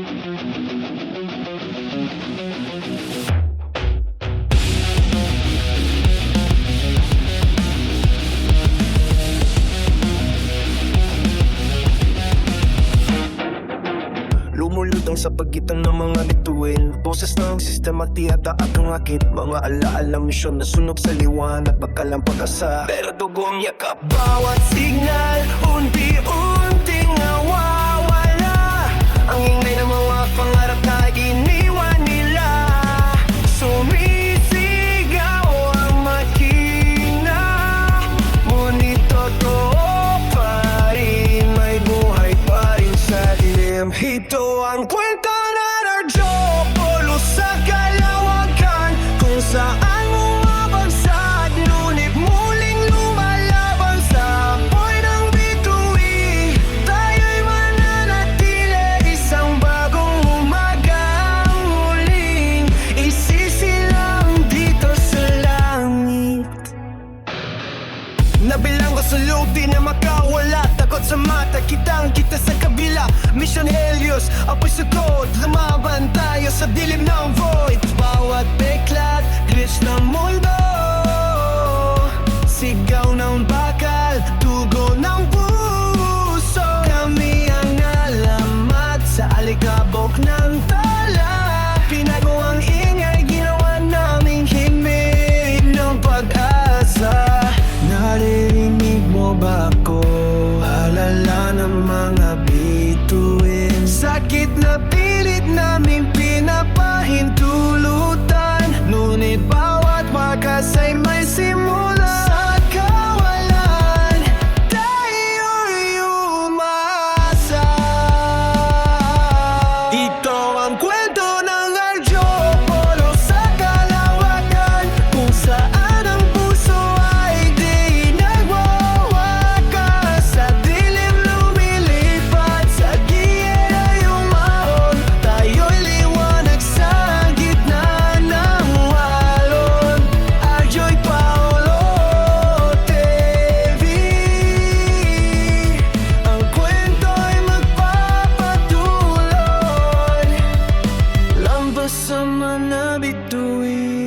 Lumulutang sa pagitan ng mga bituin. Boses ng sistema tiyata at ang akit Mga alaala misyon na sunog sa liwanag Pagkalang pag-asa. Pero dugong yakap Bawat signal Unti-unting nawawala Ang muling isisilang dito sa langit. Nabilang ko sa loob di na makawala. Takot sa mata, kitang kita sa Mission Helios, apoy sugod Lumaban tayo sa dilim ng void. Bawat beklat, glitch ng mundo mga nabituin